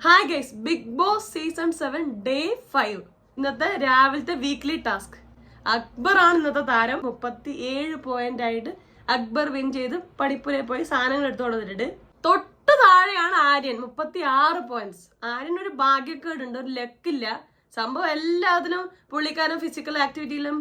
Hi guys big boss season seven day five ഇന്നത്തെ രാവിലത്തെ weekly task Akbar ആണ് ഇന്നത്തെ താരം. മുപ്പത്തി ഏഴ് പോയിന്റ് ആയിട്ട് അക്ബർ വിൻ ചെയ്ത് പടിപ്പുരയിൽ പോയി സാധനങ്ങൾ എടുത്തു കൊടുത്തിട്ടുണ്ട് തൊട്ട് താഴെയാണ് ആര്യൻ മുപ്പത്തി ആറ് പോയിന്റ്സ് ആര്യൻ ഒരു ഭാഗ്യക്കേടുണ്ട് ഒരു ലക്കില്ല സംഭവം എല്ലാത്തിനും പുള്ളിക്കാരൻ ഫിസിക്കൽ ആക്ടിവിറ്റിയിലും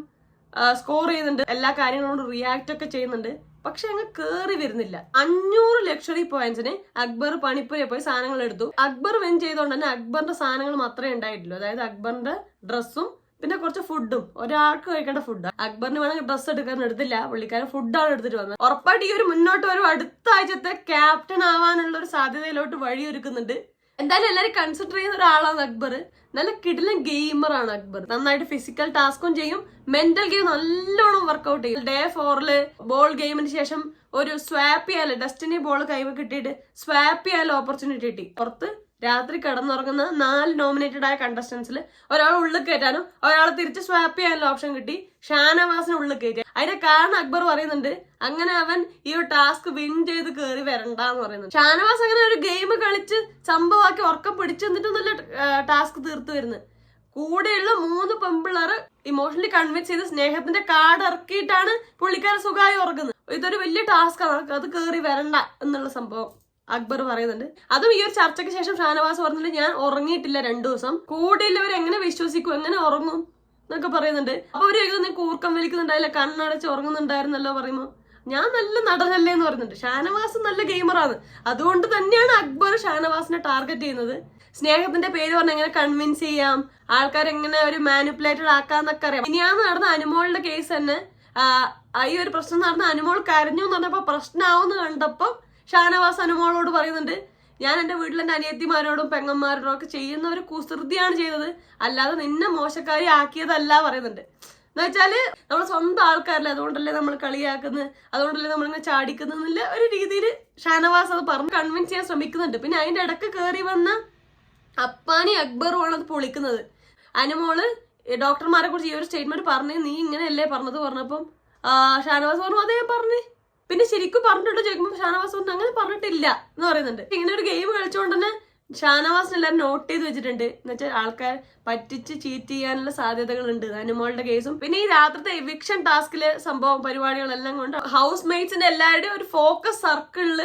സ്കോർ ചെയ്യുന്നുണ്ട്. എല്ലാ കാര്യങ്ങളോടും റിയാക്ട് ഒക്കെ ചെയ്യുന്നുണ്ട്. പക്ഷെ അങ്ങ് കേറി വരുന്നില്ല. അഞ്ഞൂറ് ലക്ഷറി പോയിന്റ്സിന് അക്ബർ പണിപ്പുരെ പോയി സാധനങ്ങൾ എടുത്തു. അക്ബർ വെൻ ചെയ്തുകൊണ്ട് തന്നെ അക്ബറിന്റെ സാധനങ്ങൾ മാത്രമേ ഉണ്ടായിട്ടുള്ളൂ. അതായത് അക്ബറിന്റെ ഡ്രസ്സും പിന്നെ കുറച്ച് ഫുഡും ഒരാൾക്ക് കഴിക്കേണ്ട ഫുഡ് അക്ബറിന് വേണമെങ്കിൽ ഡ്രസ്സ് എടുക്കാൻ എടുത്തില്ല. പുള്ളിക്കാരൻ ഫുഡാണ് എടുത്തിട്ട് വന്നത്. ഉറപ്പായിട്ട് ഈ ഒരു മുന്നോട്ട് വരും അടുത്ത ആഴ്ചത്തെ ക്യാപ്റ്റൻ ആവാനുള്ള ഒരു സാധ്യതയിലോട്ട് വഴിയൊരുക്കുന്നുണ്ട്. എന്തായാലും എല്ലാവരും കൺസിഡർ ചെയ്യുന്ന ഒരാളാണ് അക്ബർ. നല്ല കിടിലൻ ഗെയിമറാണ് അക്ബർ. നന്നായിട്ട് ഫിസിക്കൽ ടാസ്കും ചെയ്യും. മെന്റൽ ഗെയിം നല്ലോണം വർക്ക്ഔട്ട് ചെയ്യും. ഡേ ഫോറിൽ ബോൾ ഗെയിമിന് ശേഷം ഒരു സ്വാപ്പ് ചെയ്യാലോ ഡെസ്റ്റിനി ബോൾ കൈവ് കിട്ടിയിട്ട് സ്വാപ്പ് ചെയ്യാലോ ഓപ്പർച്യൂണിറ്റി കിട്ടി. പുറത്ത് രാത്രി കിടന്നുറങ്ങുന്ന നാല് നോമിനേറ്റഡ് ആയ കണ്ടസ്റ്റൻസിൽ ഒരാൾ ഉള്ളിൽ കയറ്റാനും ഒരാളെ തിരിച്ച് സ്വാപ്പ് ചെയ്യാനുള്ള ഓപ്ഷൻ കിട്ടി. ഷാനവാസിന് ഉള്ളിൽ കയറ്റി. അതിന്റെ കാരണം അക്ബർ പറയുന്നുണ്ട് അങ്ങനെ അവൻ ഈ ഒരു ടാസ്ക് വിൻ ചെയ്ത് കയറി വരണ്ടെന്ന് പറയുന്നുണ്ട്. ഷാനവാസ് അങ്ങനെ ഒരു ഗെയിം കളിച്ച് സംഭവമാക്കി ഉറക്കം പിടിച്ചു നിന്നിട്ട് നല്ല ടാസ്ക് തീർത്തു വരുന്നത്. കൂടെയുള്ള മൂന്ന് പെമ്പിള്ളേർ ഇമോഷണലി കൺവിൻസ് ചെയ്ത് സ്നേഹത്തിന്റെ കാർഡ് ഇറക്കിയിട്ടാണ് പുള്ളിക്കാരൻ സുഖമായി ഉറങ്ങുന്നത്. ഇതൊരു വലിയ ടാസ്ക് ആണ് അത് കയറി വരണ്ട എന്നുള്ള സംഭവം. അക്ബർ പറയുന്നുണ്ട്. അതും ഈ ഒരു ചർച്ചയ്ക്ക് ശേഷം ഷാനവാസ് പറഞ്ഞിട്ട് ഞാൻ ഉറങ്ങിയിട്ടില്ല രണ്ടു ദിവസം. കൂടെയുള്ളവർ എങ്ങനെ വിശ്വസിക്കും? എങ്ങനെ ഉറങ്ങും? എന്നൊക്കെ പറയുന്നുണ്ട്. അപ്പൊ അവർ ചോദിക്കുന്നത് കൂർക്കം വലിക്കുന്നുണ്ടായില്ല? കണ്ണടച്ച് ഉറങ്ങുന്നുണ്ടായിരുന്നല്ലോ പറയുമ്പോൾ ഞാൻ നല്ല നടനല്ലേ എന്ന് പറയുന്നുണ്ട്. ഷാനവാസ് നല്ല ഗെയിമറാണ്. അതുകൊണ്ട് തന്നെയാണ് അക്ബർ ഷാനവാസിനെ ടാർഗറ്റ് ചെയ്യുന്നത്. സ്നേഹത്തിന്റെ പേര് പറഞ്ഞ് എങ്ങനെ കൺവിൻസ് ചെയ്യാം? ആൾക്കാരെങ്ങനെ ഒരു മാനിപ്പുലേറ്റഡ് ആക്കാന്നൊക്കെ അറിയാം. ഇനിയാന്ന് നടന്ന അനുമോളുടെ കേസ് തന്നെ ഈ ഒരു പ്രശ്നം നടന്ന അനുമോൾ കരഞ്ഞു എന്ന് പറഞ്ഞപ്പോ പ്രശ്നമാവുമെന്ന് കണ്ടപ്പം ഷാനവാസ് അനുമോളോട് പറയുന്നുണ്ട് ഞാൻ എന്റെ വീട്ടിലെ എന്റെ അനിയത്തിമാരോടും പെങ്ങന്മാരോടും ഒക്കെ ചെയ്യുന്ന ഒരു കുസൃതിയാണ് ചെയ്തത്. അല്ലാതെ നിന്നെ മോശക്കാരി ആക്കിയതല്ല പറയുന്നുണ്ട്. എന്ന് വെച്ചാൽ നമ്മൾ സ്വന്തം ആൾക്കാരല്ലേ അതുകൊണ്ടല്ലേ നമ്മൾ കളിയാക്കുന്നത് അതുകൊണ്ടല്ലേ നമ്മളിങ്ങനെ ചാടിക്കുന്നില്ല ഒരു രീതിയിൽ ഷാനവാസ് അത് പറഞ്ഞ്. കൺവിൻസ് ചെയ്യാൻ ശ്രമിക്കുന്നുണ്ട്. പിന്നെ അതിന്റെ ഇടയ്ക്ക് കയറി വന്ന അപ്പാനി അക്ബറുമാണ് അത് പൊളിക്കുന്നത്. അനുമോൾ ഡോക്ടർമാരെ കുറിച്ച് ഈ ഒരു സ്റ്റേറ്റ്മെന്റ് പറഞ്ഞു നീ ഇങ്ങനെയല്ലേ പറഞ്ഞത്? പറഞ്ഞപ്പം ഷാനവാസ് പറഞ്ഞു അതേ പറഞ്ഞു. പിന്നെ ശരിക്കും പറഞ്ഞിട്ടുണ്ടോ? ചോദിക്കുമ്പോൾ ഷാനവാസ് ഒന്നും അങ്ങനെ പറഞ്ഞിട്ടില്ല എന്ന് പറയുന്നുണ്ട്. ഇങ്ങനെ ഒരു ഗെയിം കളിച്ചുകൊണ്ട് തന്നെ ഷാനവാസിന് എല്ലാവരും നോട്ട് ചെയ്ത് വെച്ചിട്ടുണ്ട്. എന്ന് വെച്ചാൽ ആൾക്കാർ പറ്റിച്ച് ചീറ്റ് ചെയ്യാനുള്ള സാധ്യതകളുണ്ട്. അനുമോളുടെ കേസും പിന്നെ ഈ രാത്രിത്തെ എവിക്ഷൻ ടാസ്കിൽ സംഭവം പരിപാടികളെല്ലാം കൊണ്ട് ഹൗസ് മേറ്റ്സിന്റെ എല്ലാവരുടെയും ഒരു ഫോക്കസ് സർക്കിളിൽ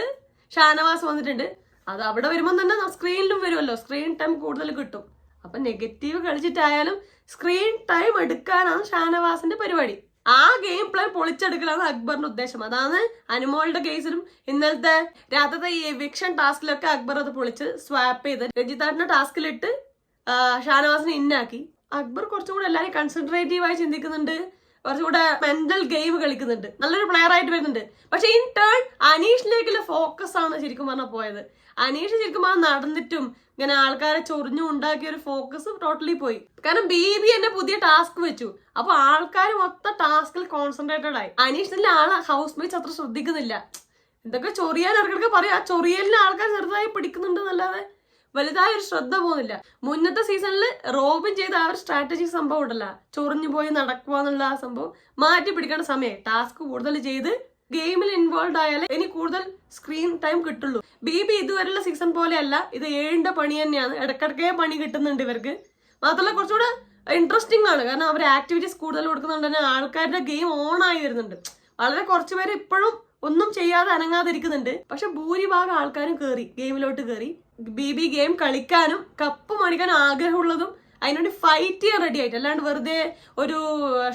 ഷാനവാസ് വന്നിട്ടുണ്ട്. അത് അവിടെ വരുമ്പോൾ തന്നെ സ്ക്രീനിലും വരുമല്ലോ സ്ക്രീൻ ടൈം കൂടുതൽ കിട്ടും. അപ്പൊ നെഗറ്റീവ് കളിച്ചിട്ടായാലും സ്ക്രീൻ ടൈം എടുക്കാനാണ് ഷാനവാസിന്റെ പരിപാടി. ആ ഗെയിം പ്ലേ പൊളിച്ചെടുക്കലാണ് അക്ബറിന്റെ ഉദ്ദേശം. അതാണ് അനുമോളുടെ കേസിലും ഇന്നലത്തെ രാത്രിത്തെ ഈ എവിക്ഷൻ ടാസ്കിലൊക്കെ അക്ബർ അത് പൊളിച്ച് സ്വാപ്പ് ചെയ്ത് രജിതാറിന്റെ ടാസ്കിലിട്ട് ഷാനവാസിനെ ഇന്നാക്കി അക്ബർ കുറച്ചും കൂടെ എല്ലാവരും കൺസെൻട്രേറ്റീവായി ചിന്തിക്കുന്നുണ്ട്. കുറച്ചുകൂടെ മെന്റൽ ഗെയിം കളിക്കുന്നുണ്ട്. നല്ലൊരു പ്ലെയർ ആയിട്ട് വരുന്നുണ്ട്. പക്ഷെ ഇൻ ടേൺ അനീഷിലേക്കുള്ള ഫോക്കസ് ആണ് ശരിക്കും പറഞ്ഞാൽ പോയത്. അനീഷ് ശരിക്കും പറഞ്ഞാൽ നടന്നിട്ടും ഇങ്ങനെ ആൾക്കാരെ ചൊറിഞ്ഞു ഉണ്ടാക്കിയ ഒരു ഫോക്കസ് ടോട്ടലി പോയി. കാരണം ബി ബി എന്നെ പുതിയ ടാസ്ക് വെച്ചു. അപ്പൊ ആൾക്കാർ മൊത്തം ടാസ്കിൽ കോൺസെൻട്രേറ്റഡ് ആയി. അനീഷിന്റെ ആൾ ഹൗസ് മേറ്റ്സ് അത്ര ശ്രദ്ധിക്കുന്നില്ല. എന്തൊക്കെ ചൊറിയാൻ ഇറക്കിടക്ക് പറയാം. ആ ചൊറിയലിന് ആൾക്കാർ ചെറുതായി പിടിക്കുന്നുണ്ട് എന്നല്ലാതെ വലുതായ ഒരു ശ്രദ്ധ പോകുന്നില്ല മുന്നത്തെ സീസണിൽ റോബിൻ ചെയ്ത ആ ഒരു സ്ട്രാറ്റജി സംഭവം ഉണ്ടല്ല. ചൊറിഞ്ഞു പോയി നടക്കുക എന്നുള്ള ആ സംഭവം. മാറ്റി പിടിക്കേണ്ട സമയം ടാസ്ക് കൂടുതൽ ചെയ്ത് ഗെയിമിൽ ഇൻവോൾവ് ആയാലേ ഇനി കൂടുതൽ സ്ക്രീൻ ടൈം കിട്ടുള്ളൂ. ബി ബി ഇതുവരെയുള്ള സീസൺ പോലെയല്ല ഇത് ഏഴിന്റെ പണി തന്നെയാണ്. ഇടക്കിടക്കേ പണി കിട്ടുന്നുണ്ട് ഇവർക്ക്. മാത്രമല്ല കുറച്ചുകൂടെ ഇൻട്രസ്റ്റിംഗ് ആണ്. കാരണം അവർ ആക്ടിവിറ്റീസ് കൂടുതൽ കൊടുക്കുന്നുണ്ട് തന്നെ ആൾക്കാരുടെ ഗെയിം ഓൺ ആയി വരുന്നുണ്ട്. വളരെ കുറച്ച് ഇപ്പോഴും ഒന്നും ചെയ്യാതെ അനങ്ങാതിരിക്കുന്നുണ്ട്. പക്ഷെ ഭൂരിഭാഗം ആൾക്കാരും കയറി ഗെയിമിലോട്ട് കയറി ബി ബി ഗെയിം കളിക്കാനും കപ്പ് മേടിക്കാനും ആഗ്രഹമുള്ളതും അതിനുവേണ്ടി ഫൈറ്റ് ചെയ്യാൻ റെഡി ആയിട്ട്. അല്ലാണ്ട് വെറുതെ ഒരു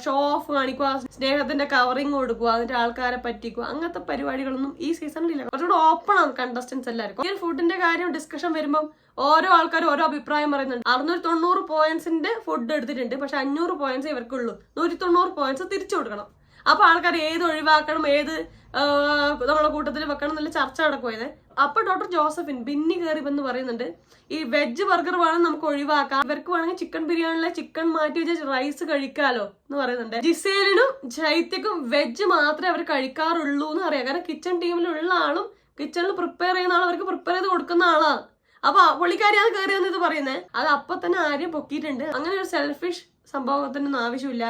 ഷോ ഓഫ് കാണിക്കുക സ്നേഹത്തിന്റെ കവറിങ് കൊടുക്കുക എന്നിട്ട് ആൾക്കാരെ പറ്റിക്കുക അങ്ങനത്തെ പരിപാടികളൊന്നും ഈ സീസണിലില്ല കുറച്ചുകൂടെ ഓപ്പൺ ആണ് കണ്ടസ്റ്റൻസ് എല്ലാവർക്കും. ഈ ഫുഡിന്റെ കാര്യം ഡിസ്കഷൻ വരുമ്പോൾ ഓരോ ആൾക്കാരും ഓരോ അഭിപ്രായം പറയുന്നുണ്ട്. അറുന്നൂറ്റി തൊണ്ണൂറ് പോയിന്റ്സിന്റെ ഫുഡ് എടുത്തിട്ടുണ്ട്. പക്ഷെ അഞ്ഞൂറ് പോയിന്റ്സ് ഇവർക്കുള്ളൂ. നൂറ്റി തൊണ്ണൂറ് പോയിന്റ്സ് തിരിച്ചു കൊടുക്കണം. അപ്പൊ ആൾക്കാർ ഏത് ഒഴിവാക്കണം ഏത് നമ്മളെ കൂട്ടത്തിൽ വെക്കണം എന്നുള്ള ചർച്ച നടക്കുവായത് അപ്പൊ ഡോക്ടർ ജോസഫിൻ ബിന്നി കയറി എന്ന് പറയുന്നുണ്ട് ഈ വെജ് ബർഗർ വേണം നമുക്ക് ഒഴിവാക്കാം ഇവർക്ക് വേണമെങ്കിൽ ചിക്കൻ ബിരിയാണിയിലെ ചിക്കൻ മാറ്റി വെച്ച് റൈസ് കഴിക്കാലോ എന്ന് പറയുന്നുണ്ട്. ജിസേലിനും ചൈത്യക്കും വെജ് മാത്രമേ അവർ കഴിക്കാറുള്ളൂ എന്ന് അറിയാം കാരണം കിച്ചൺ ടീമിലുള്ള ആളും കിച്ചണിൽ പ്രിപ്പയർ ചെയ്യുന്ന ആളും അവർക്ക് പ്രിപ്പയർ ചെയ്ത് കൊടുക്കുന്ന ആളാണ് അപ്പൊ പുള്ളിക്കാരിയാണ് കയറിയെന്ന് ഇത് പറയുന്നത്. അത് അപ്പൊ തന്നെ ആരും പൊക്കിയിട്ടുണ്ട്. അങ്ങനെ ഒരു സെൽഫിഷ് സംഭവത്തിനൊന്നും ആവശ്യമില്ല.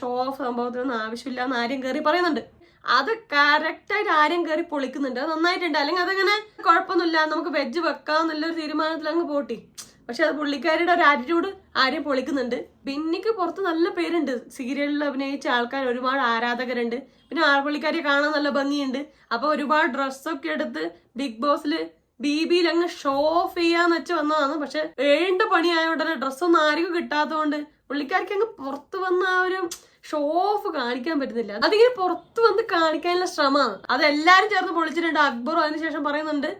ഷോ ഓഫ് സംഭവത്തിനൊന്നും ആവശ്യമില്ല എന്ന് ആരും കയറി പറയുന്നുണ്ട്. അത് കറക്റ്റായിട്ട് ആരും കയറി പൊളിക്കുന്നുണ്ട്. അത് നന്നായിട്ടുണ്ട്. അല്ലെങ്കിൽ അതങ്ങനെ കുഴപ്പമൊന്നുമില്ല. നമുക്ക് വെജ് വെക്കാം എന്നുള്ളൊരു തീരുമാനത്തിൽ അങ്ങ് പോട്ടി. പക്ഷെ അത് പുള്ളിക്കാരിയുടെ ഒരു ആറ്റിറ്റ്യൂഡ് ആരെയും പൊളിക്കുന്നുണ്ട്. ബിന്നിക്ക് പുറത്ത് നല്ല പേരുണ്ട്. സീരിയലിൽ അഭിനയിച്ച ആൾക്കാർ ഒരുപാട് ആരാധകരുണ്ട്. പിന്നെ ആ പുള്ളിക്കാരിയെ കാണാൻ നല്ല ഭംഗിയുണ്ട്. അപ്പൊ ഒരുപാട് ഡ്രസ്സൊക്കെ എടുത്ത് ബിഗ് ബോസിൽ ബി ബിയിൽ അങ്ങ് ഷോ ഓഫ് ചെയ്യാന്ന് വെച്ച് വന്നതാണ്. പക്ഷെ ഏണ്ട പണിയായ ഉടനെ ഡ്രസ്സൊന്നും ആർക്കും കിട്ടാത്തതുകൊണ്ട് പുള്ളിക്കാർക്ക് അങ്ങ് പുറത്ത് വന്ന ആ ഒരു ഷോ ഓഫ് കാണിക്കാൻ പറ്റുന്നില്ല. അതിങ്ങനെ പുറത്ത് വന്ന് കാണിക്കാനുള്ള ശ്രമമാണ്. അതെല്ലാരും ചേർന്ന് പൊളിച്ചിട്ടുണ്ട്. അക്ബറും അതിനുശേഷം പറയുന്നുണ്ട്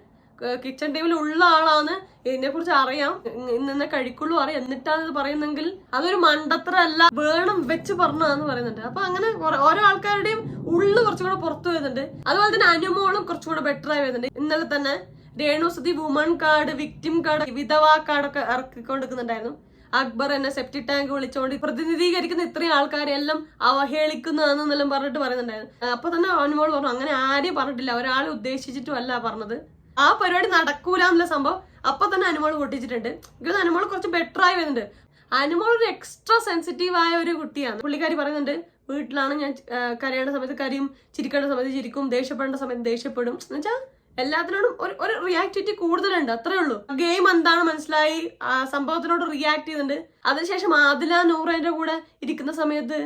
കിച്ചൺ ടീമിൽ ഉള്ള ആളാണ് ഇതിനെ കുറിച്ച് അറിയാം ഇന്നെ കഴിക്കുള്ളൂ. അറിയാം. എന്നിട്ടാണ് ഇത് പറയുന്നെങ്കിൽ അതൊരു മണ്ടത്തരല്ല വേണം വെച്ച് പറഞ്ഞാന്ന് പറയുന്നുണ്ട്. അപ്പൊ അങ്ങനെ ഓരോ ആൾക്കാരുടെയും ഉള്ളു കുറച്ചുകൂടെ പുറത്തു വരുന്നുണ്ട്. അതുപോലെ തന്നെ അനുമോളും കുറച്ചുകൂടെ ബെറ്റർ ആയി വരുന്നുണ്ട്. ഇന്നലെ തന്നെ രേണുസുതി വുമൺ കാർഡ് വിക്ടിം കാർഡ് വിധവാ കാർഡൊക്കെ ഇറക്കിക്കൊണ്ടിരിക്കുന്നുണ്ടായിരുന്നു. അക്ബർ എന്നെ സെപ്റ്റി ടാങ്ക് വിളിച്ചുകൊണ്ട് പ്രതിനിധീകരിക്കുന്ന ഇത്രയും ആൾക്കാരെ എല്ലാം അവഹേളിക്കുന്നതാണെന്നെല്ലാം പറഞ്ഞിട്ട് പറയുന്നുണ്ടായിരുന്നു. അപ്പൊ തന്നെ അനുമോൾ പറഞ്ഞു അങ്ങനെ ആരെയും പറഞ്ഞിട്ടില്ല. ഒരാളെ ഉദ്ദേശിച്ചിട്ടും അല്ല പറഞ്ഞത്. ആ പരിപാടി നടക്കൂല എന്നുള്ള സംഭവം അപ്പൊ തന്നെ അനുമോൾ പൊട്ടിച്ചിട്ടുണ്ട്. എനിക്ക് അനുമോൾ കുറച്ച് ബെറ്റർ ആയി വരുന്നുണ്ട്. അനുമോൾ ഒരു എക്സ്ട്രാ സെൻസിറ്റീവ് ആയ ഒരു കുട്ടിയാണ്. പുള്ളിക്കാരി പറയുന്നുണ്ട് വീട്ടിലാണ് ഞാൻ കരയേണ്ട സമയത്ത് കരയും ചിരിക്കേണ്ട സമയത്ത് ചിരിക്കും ദേഷ്യപ്പെടേണ്ട സമയത്ത് ദേഷ്യപ്പെടും. എന്നുവെച്ചാൽ എല്ലാത്തിനോടും ഒരു ഒരു റിയാക്ടിവിറ്റി കൂടുതലുണ്ട് അത്രേ ഉള്ളൂ. ഗെയിം എന്താണ് മനസ്സിലായി? സംഭവത്തിനോട് റിയാക്ട് ചെയ്യുന്നുണ്ട്. അതിനുശേഷം ആദില നൂറേന്റെ കൂടെ ഇരിക്കുന്ന സമയത്ത്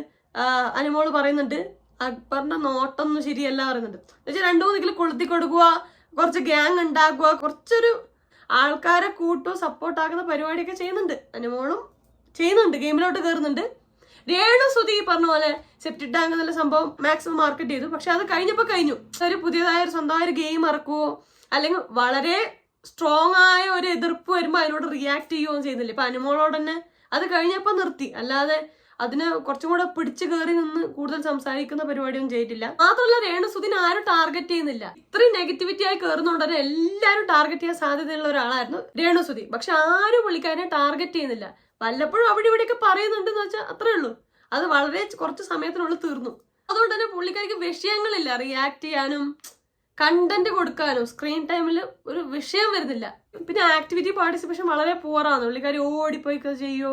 അനുമോൾ പറയുന്നുണ്ട് അക്ബറിന്റെ നോട്ടൊന്നും ശരിയല്ല പറയുന്നുണ്ട്. എന്നുവെച്ചാൽ രണ്ടു മൂന്ന് കിലോ കൊളുത്തി കൊടുക്കുക കുറച്ച് ഗ്യാങ് ഉണ്ടാക്കുക കുറച്ചൊരു ആൾക്കാരെ കൂട്ടോ സപ്പോർട്ടാക്കുന്ന പരിപാടിയൊക്കെ ചെയ്യുന്നുണ്ട്. അനുമോളും ചെയ്യുന്നുണ്ട് ഗെയിമിലോട്ട് കയറുന്നുണ്ട് രേണു സുധി പറഞ്ഞ പോലെ സെപ്റ്റിഡ് ടാങ്ക് എന്നുള്ള സംഭവം മാക്സിമം മാർക്കറ്റ് ചെയ്തു. പക്ഷെ അത് കഴിഞ്ഞപ്പോൾ കഴിഞ്ഞു. ഒരു പുതിയതായ ഒരു സ്വന്തമായ ഒരു ഗെയിം ഇറക്കുവോ? അല്ലെങ്കിൽ വളരെ സ്ട്രോങ് ആയ ഒരു എതിർപ്പ് വരുമ്പോൾ അതിനോട് റിയാക്ട് ചെയ്യുകയോ ചെയ്യുന്നില്ല. ഇപ്പൊ അനുമോളോട് തന്നെ അത് കഴിഞ്ഞപ്പോൾ നിർത്തി. അല്ലാതെ അതിനെ കുറച്ചും കൂടെ പിടിച്ചു കയറി നിന്ന് കൂടുതൽ സംസാരിക്കുന്ന പരിപാടിയൊന്നും ചെയ്തിട്ടില്ല. മാത്രമല്ല രേണുസുദിനെ ആരും ടാർഗറ്റ് ചെയ്യുന്നില്ല. ഇത്രയും നെഗറ്റിവിറ്റി ആയി കയറുന്നുണ്ട് തന്നെ എല്ലാവരും ടാർഗറ്റ് ചെയ്യാൻ സാധ്യതയുള്ള ഒരാളായിരുന്നു രേണുസുതി പക്ഷെ ആരും പുള്ളിക്കാരനെ ടാർഗറ്റ് ചെയ്യുന്നില്ല. വല്ലപ്പോഴും അവിടെ ഇവിടെയൊക്കെ പറയുന്നുണ്ടെന്ന് വെച്ചാൽ അത്രേ ഉള്ളൂ. അത് വളരെ കുറച്ച് സമയത്തിനുള്ളിൽ തീർന്നു. അതുകൊണ്ട് തന്നെ പുള്ളിക്കാരിക്ക് വിഷയങ്ങളില്ല. റിയാക്ട് ചെയ്യാനും കണ്ടന്റ് കൊടുക്കാനും സ്ക്രീൻ ടൈമിൽ ഒരു വിഷയം വരുന്നില്ല. പിന്നെ ആക്ടിവിറ്റി പാർട്ടിസിപ്പേഷൻ വളരെ പൂറാണ് പുള്ളിക്കാരി ഓടിപ്പോയി ചെയ്യോ?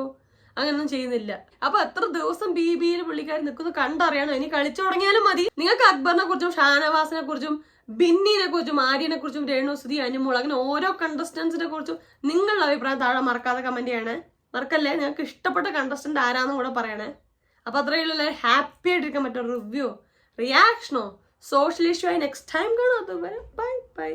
അങ്ങനൊന്നും ചെയ്യുന്നില്ല. അപ്പൊ എത്ര ദിവസം ബി ബിയിൽ പുള്ളിക്കാരി നിൽക്കുന്നത് കണ്ടറിയണം. ഇനി കളിച്ചു തുടങ്ങിയാലും മതി. നിങ്ങൾക്ക് അക്ബറിനെ കുറിച്ചും ഷാനവാസിനെ കുറിച്ചും ബിന്നിനെ കുറിച്ചും ആര്യനെ കുറിച്ചും രേണുസുതി അനുമോൾ അങ്ങനെ ഓരോ കണ്ടസ്റ്റൻസിനെ കുറിച്ചും നിങ്ങളുടെ അഭിപ്രായം താഴെ മറക്കാതെ കമന്റ് ചെയ്യണേ. മറക്കല്ലേ? നിങ്ങൾക്ക് ഇഷ്ടപ്പെട്ട കണ്ടസ്റ്റന്റ് ആരാന്നും കൂടെ പറയണേ. അപ്പൊ അത്രയേ അത്രയുള്ള ഹാപ്പി ആയിട്ടിരിക്കാൻ പറ്റും. റിവ്യൂ റിയാക്ഷനോ സോഷ്യൽ ഇഷ്യൂ ആയി നെക്സ്റ്റ് ടൈം കാണാം. അതുവരെ ബൈ ബൈ